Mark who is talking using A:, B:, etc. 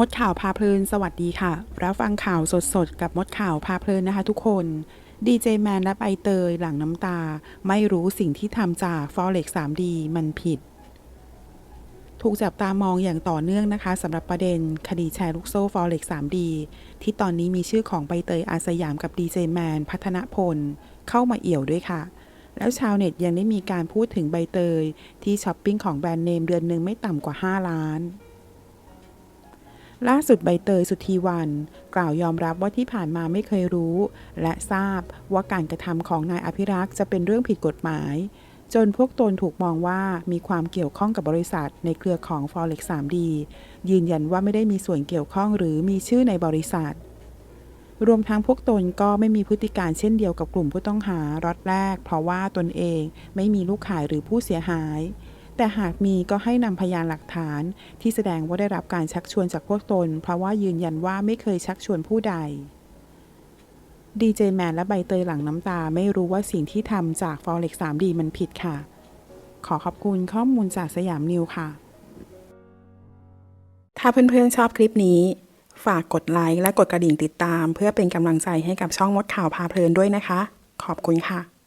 A: มดข่าวพาเพลินสวัสดีค่ะ รับฟังข่าวสดๆ กับมดข่าวพาเพลินนะคะทุกคนดีเจแมนและใบเตยหลังน้ำตา ไม่รู้สิ่งที่ทำจาก Forex 3D มันผิด ถูกจับตามองอย่างต่อเนื่องนะคะสำหรับประเด็นคดีแชร์ลูกโซ่ Forex 3D ที่ตอนนี้มีชื่อของใบเตยอาสยามกับดีเจแมนพัฒนพล เข้ามาเอี่ยวด้วยค่ะแล้วชาวเน็ตยังได้มีการพูดถึงใบเตย ที่ช้อปปิ้งของแบรนด์เนมเดือนหนึ่งไม่ต่ำกว่า 5 ล้าน ล่าสุดใบเตยสุธีวัน กล่าวยอมรับว่าที่ผ่านมาไม่เคยรู้ และทราบว่าการกระทำของนายอภิรักษ์จะเป็นเรื่องผิดกฎหมาย จนพวกตนถูกมองว่ามีความเกี่ยวข้องกับบริษัทในเครือของ Forex 3D ยืนยันว่าไม่ได้มีส่วนเกี่ยวข้องหรือมีชื่อในบริษัท รวมทั้งพวกตนก็ไม่มีพฤติการเช่นเดียวกับกลุ่มผู้ต้องหา รอตแรก เพราะว่าตนเองไม่มีลูกขายหรือผู้เสียหาย แต่หากมีก็ให้นำพยานหลักฐาน ที่แสดงว่าได้รับการชักชวนจากพวกตน เพราะว่ายืนยันว่าไม่เคยชักชวนผู้ใดดีเจแมนและใบเตยหลังน้ำตาไม่รู้ว่าสิ่งที่ทำจาก Forex 3D มันผิดค่ะ ขอขอบคุณข้อมูลจากสยามนิวค่ะ ถ้าเพื่อนๆชอบคลิปนี้ ฝากกดไลค์และกดกระดิ่งติดตาม เพื่อเป็นกำลังใจให้กับช่องมดข่าวพาเพลินด้วยนะคะ ขอบคุณค่ะ